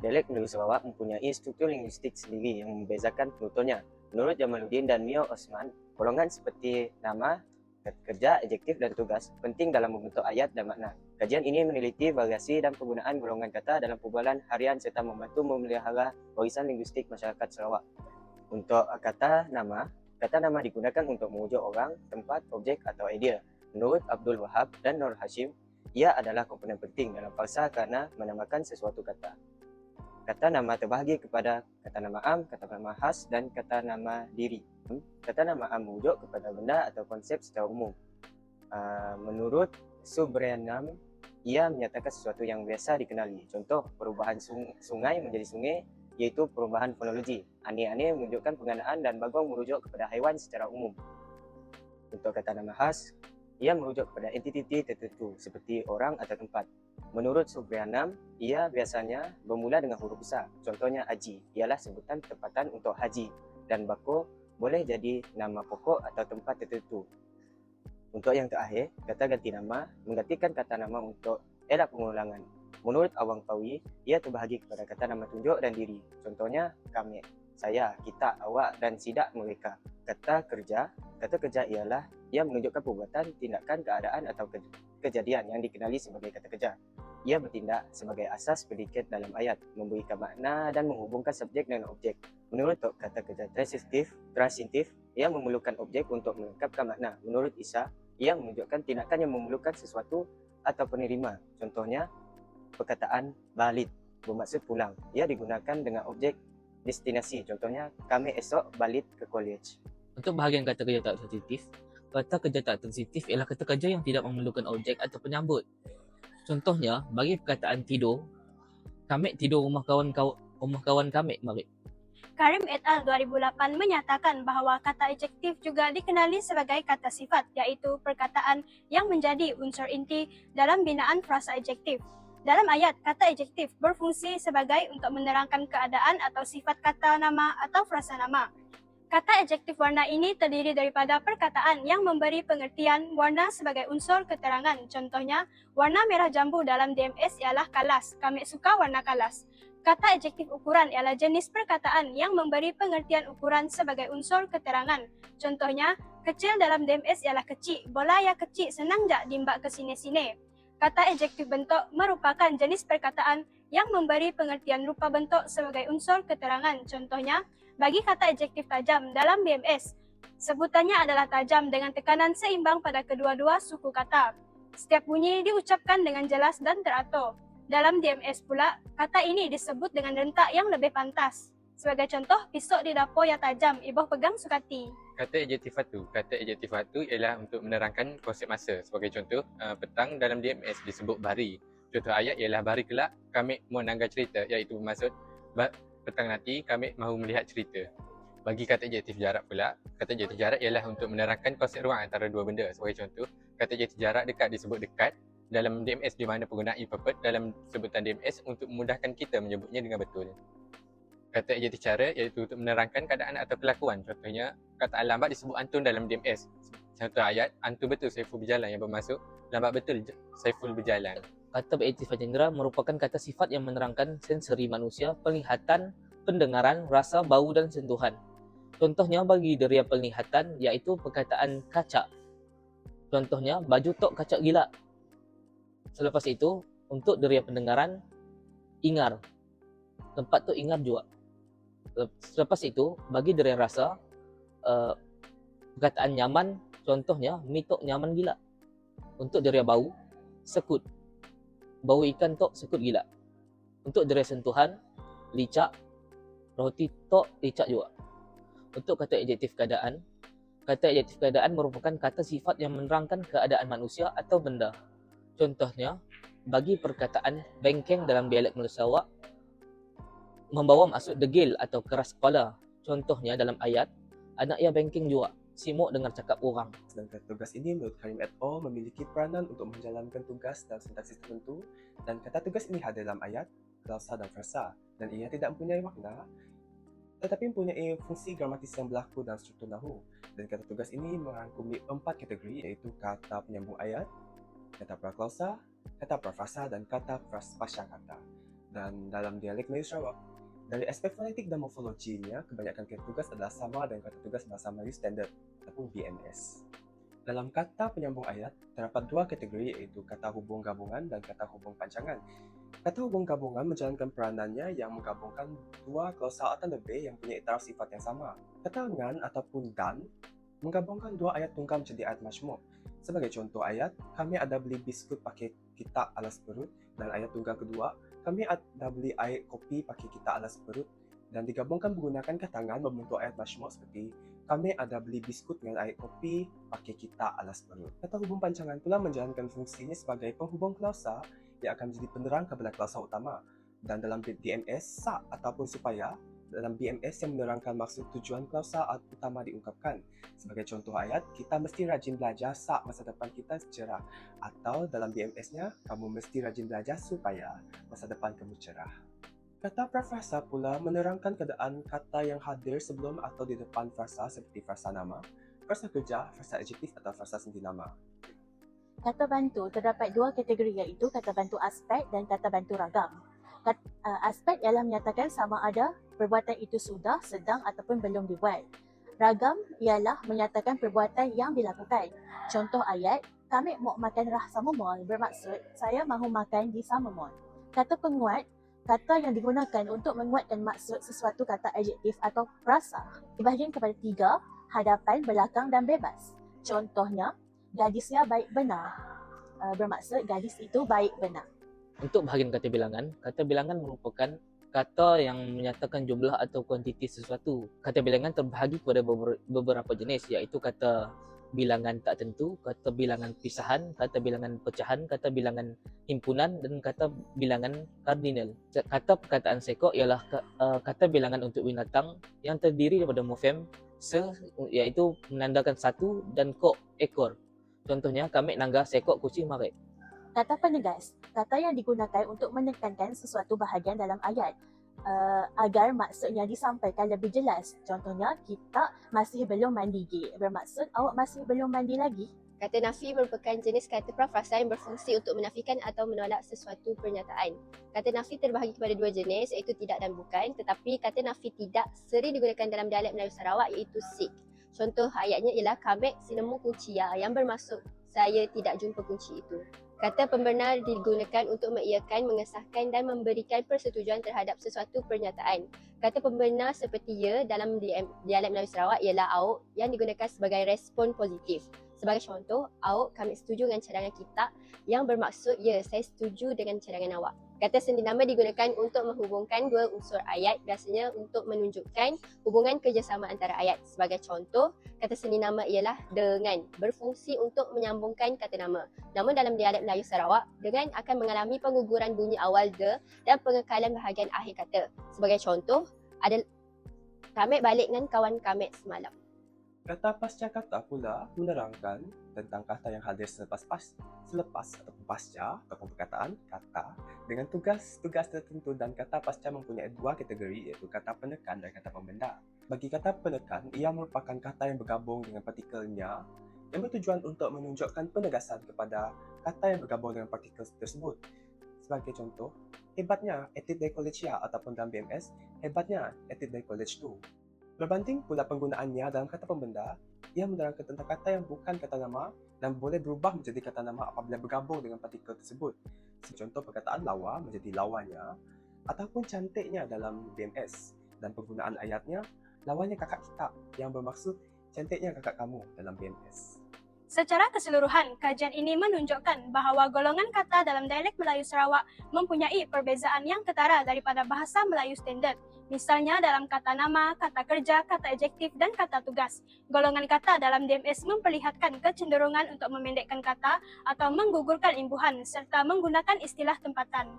Dialek Melayu Sarawak mempunyai struktur linguistik sendiri yang membezakan penuturnya. Menurut Jamaluddin dan Mio Osman, golongan seperti nama, kerja, adjektif dan tugas penting dalam membentuk ayat dan makna. Kajian ini meneliti variasi dan penggunaan golongan kata dalam perbualan harian serta membantu memelihara warisan linguistik masyarakat Sarawak. Untuk kata nama, kata nama digunakan untuk merujuk orang, tempat, objek atau idea. Menurut Abdul Wahab dan Nur Hashim, ia adalah komponen penting dalam falsafah kerana menamakan sesuatu kata. Kata nama terbahagi kepada kata nama am, kata nama khas dan kata nama diri. Kata nama am merujuk kepada benda atau konsep secara umum. Uh, menurut Subrianam, ia menyatakan sesuatu yang biasa dikenali. Contoh, perubahan sung- sungai menjadi sungai iaitu perubahan fonologi. Aneh-aneh menunjukkan penggunaan dan bagong merujuk kepada haiwan secara umum. Untuk kata nama khas, ia merujuk kepada entiti tertentu seperti orang atau tempat. Menurut Subrianam, ia biasanya bermula dengan huruf besar. Contohnya haji ialah sebutan tempatan untuk haji dan bako boleh jadi nama pokok atau tempat tertentu. Untuk yang terakhir, kata ganti nama menggantikan kata nama untuk elak pengulangan. Menurut Awang Pawi, ia terbahagi kepada kata nama tunjuk dan diri. Contohnya kami, saya, kita, awak dan sidak mereka. Kata kerja, kata kerja ialah ia menunjukkan perbuatan, tindakan, keadaan atau ke- kejadian yang dikenali sebagai kata kerja. Ia bertindak sebagai asas predikat dalam ayat, memberikan makna dan menghubungkan subjek dengan objek. Menurut kata kerja transitif, transitif, ia memerlukan objek untuk melengkapkan makna. Menurut Isa, ia menunjukkan tindakan yang memerlukan sesuatu atau penerima. Contohnya, perkataan balik bermaksud pulang. Ia digunakan dengan objek destinasi. Contohnya, kami esok balik ke college. Untuk bahagian kata kerja transitif, kata kerja tak transitif ialah kata kerja yang tidak memerlukan objek atau penyambut. Contohnya, bagi perkataan tidur, kami tidur rumah kawan kawan rumah kawan kami mari. Karim et al. 2008 menyatakan bahawa kata adjektif juga dikenali sebagai kata sifat iaitu perkataan yang menjadi unsur inti dalam binaan frasa adjektif. Dalam ayat, kata adjektif berfungsi sebagai untuk menerangkan keadaan atau sifat kata nama atau frasa nama. Kata adjektif warna ini terdiri daripada perkataan yang memberi pengertian warna sebagai unsur keterangan. Contohnya, warna merah jambu dalam DMS ialah kalas. Kami suka warna kalas. Kata adjektif ukuran ialah jenis perkataan yang memberi pengertian ukuran sebagai unsur keterangan. Contohnya, kecil dalam DMS ialah kecil. Bola yang kecil senang jak dimbak ke sini-sini. Kata adjektif bentuk merupakan jenis perkataan yang memberi pengertian rupa bentuk sebagai unsur keterangan. Contohnya, bagi kata adjektif tajam dalam BMS, sebutannya adalah tajam dengan tekanan seimbang pada kedua-dua suku kata. Setiap bunyi diucapkan dengan jelas dan teratur. Dalam DMS pula, kata ini disebut dengan rentak yang lebih pantas. Sebagai contoh, pisau di dapur yang tajam, ibu pegang sukati. Kata adjektif fatu. Kata adjektif fatu ialah untuk menerangkan konsep masa. Sebagai contoh, uh, petang dalam DMS disebut bari. Contoh ayat ialah bari kelak kami menanggar cerita iaitu bermaksud petang nanti kami mahu melihat cerita. Bagi kata adjektif jarak pula, kata adjektif jarak ialah untuk menerangkan konsep ruang antara dua benda. Sebagai contoh, kata adjektif jarak dekat disebut dekat dalam DMS di mana penggunaan imperfect dalam sebutan DMS untuk memudahkan kita menyebutnya dengan betul. Kata adjektif cara iaitu untuk menerangkan keadaan atau kelakuan. Contohnya, kata lambat disebut antun dalam DMS. Contoh ayat, antun betul Saiful berjalan yang bermaksud lambat betul Saiful berjalan. Kata beraktif indera merupakan kata sifat yang menerangkan sensori manusia, penglihatan, pendengaran, rasa, bau dan sentuhan. Contohnya bagi deria penglihatan iaitu perkataan kacak. Contohnya baju tok kacak gila. Selepas itu untuk deria pendengaran ingar. Tempat tu ingar juga. Selepas itu bagi deria rasa uh, perkataan nyaman contohnya mitok nyaman gila. Untuk deria bau sekut. Bau ikan tok sekut gila. Untuk derai sentuhan, licak, roti tok licak juga. Untuk kata adjektif keadaan, kata adjektif keadaan merupakan kata sifat yang menerangkan keadaan manusia atau benda. Contohnya, bagi perkataan bengkeng dalam dialek Melayu Sarawak, membawa maksud degil atau keras kepala. Contohnya dalam ayat, anak ia bengkeng juga, simuk dengar cakap orang. Sedangkan tugas ini menurut Karim et al. memiliki peranan untuk menjalankan tugas dalam sintaksis tertentu dan kata tugas ini hadir dalam ayat, klausa dan frasa dan ia tidak mempunyai makna tetapi mempunyai fungsi gramatis yang berlaku dalam struktur nahu dan kata tugas ini merangkumi empat kategori iaitu kata penyambung ayat, kata praklausa, kata prafrasa dan kata praspasya kata. dan dalam dialek Melayu Sarawak. Dari aspek fonetik dan morfologinya, kebanyakan kata tugas adalah sama dengan kata tugas Bahasa Melayu Standard ataupun BMS. Dalam kata penyambung ayat, terdapat dua kategori iaitu kata hubung gabungan dan kata hubung panjangan. Kata hubung gabungan menjalankan peranannya yang menggabungkan dua klausa atau lebih yang punya taraf sifat yang sama. Kata ngan ataupun dan menggabungkan dua ayat tunggal menjadi ayat majmuk. Sebagai contoh ayat, kami ada beli biskut pakai kita alas perut dan ayat tunggal kedua, kami ada beli air kopi pakai kita alas perut dan digabungkan menggunakan katangan membentuk ayat majmuk seperti kami ada beli biskut dengan air kopi pakai kita alas perut. Kata hubung panjangan pula menjalankan fungsinya sebagai penghubung klausa yang akan menjadi penerang kepada klausa utama. Dan dalam DMS, sa ataupun supaya dalam BMS yang menerangkan maksud tujuan klausa utama diungkapkan. Sebagai contoh ayat, kita mesti rajin belajar sa masa depan kita cerah. Atau dalam BMS-nya, kamu mesti rajin belajar supaya masa depan kamu cerah. Kata prafrasa pula menerangkan keadaan kata yang hadir sebelum atau di depan frasa seperti frasa nama, frasa kerja, frasa adjektif atau frasa senti nama. Kata bantu terdapat dua kategori iaitu kata bantu aspek dan kata bantu ragam. Uh, aspek ialah menyatakan sama ada perbuatan itu sudah, sedang ataupun belum dibuat. Ragam ialah menyatakan perbuatan yang dilakukan. Contoh ayat, kami mau makan rah sama mall bermaksud saya mahu makan di sama mall. Kata penguat, kata yang digunakan untuk menguatkan maksud sesuatu kata adjektif atau frasa. Dibahagikan kepada tiga, hadapan, belakang dan bebas. Contohnya, gadisnya baik benar. Uh, bermaksud gadis itu baik benar. Untuk bahagian kata bilangan, kata bilangan merupakan kata yang menyatakan jumlah atau kuantiti sesuatu. Kata bilangan terbahagi kepada beber- beberapa jenis iaitu kata bilangan tak tentu, kata bilangan pisahan, kata bilangan pecahan, kata bilangan himpunan dan kata bilangan kardinal. Kata perkataan sekok ialah uh, kata bilangan untuk binatang yang terdiri daripada morfem se iaitu menandakan satu dan kok ekor. Contohnya kami nangga sekok kucing marik. Kata penegas, kata yang digunakan untuk menekankan sesuatu bahagian dalam ayat uh, agar maksudnya disampaikan lebih jelas. Contohnya, kita masih belum mandi G. Bermaksud awak masih belum mandi lagi. Kata nafi merupakan jenis kata prafrasa yang berfungsi untuk menafikan atau menolak sesuatu pernyataan. Kata nafi terbahagi kepada dua jenis iaitu tidak dan bukan tetapi kata nafi tidak sering digunakan dalam dialek Melayu Sarawak iaitu sik. Contoh ayatnya ialah kami sinemu kunci ya yang bermaksud saya tidak jumpa kunci itu. Kata pembenar digunakan untuk mengiyakan, mengesahkan dan memberikan persetujuan terhadap sesuatu pernyataan. Kata pembenar seperti ya dalam dialek Melayu Sarawak ialah auk yang digunakan sebagai respon positif. Sebagai contoh, awak kami setuju dengan cadangan kita yang bermaksud ya saya setuju dengan cadangan awak. Kata sendi nama digunakan untuk menghubungkan dua unsur ayat biasanya untuk menunjukkan hubungan kerjasama antara ayat. Sebagai contoh, kata sendi nama ialah dengan berfungsi untuk menyambungkan kata nama. Namun dalam dialek Melayu Sarawak, dengan akan mengalami pengguguran bunyi awal de dan pengekalan bahagian akhir kata. Sebagai contoh, ada kami balik dengan kawan kami semalam. Kata pasca kata pula menerangkan tentang kata yang hadir selepas pas, selepas ataupun pasca ataupun perkataan kata dengan tugas-tugas tertentu dan kata pasca mempunyai dua kategori iaitu kata penekan dan kata pembenda. Bagi kata penekan, ia merupakan kata yang bergabung dengan partikelnya yang bertujuan untuk menunjukkan penegasan kepada kata yang bergabung dengan partikel tersebut. Sebagai contoh, hebatnya Ethic Day College ya ataupun dalam BMS, hebatnya Ethic Day College tu. Berbanding pula penggunaannya dalam kata pembenda, ia menerangkan tentang kata yang bukan kata nama dan boleh berubah menjadi kata nama apabila bergabung dengan partikel tersebut. Contoh perkataan lawa menjadi lawanya ataupun cantiknya dalam BMS dan penggunaan ayatnya lawanya kakak kita yang bermaksud cantiknya kakak kamu dalam BMS. Secara keseluruhan, kajian ini menunjukkan bahawa golongan kata dalam dialek Melayu Sarawak mempunyai perbezaan yang ketara daripada bahasa Melayu standard. Misalnya dalam kata nama, kata kerja, kata adjektif, dan kata tugas. Golongan kata dalam DMS memperlihatkan kecenderungan untuk memendekkan kata atau menggugurkan imbuhan serta menggunakan istilah tempatan.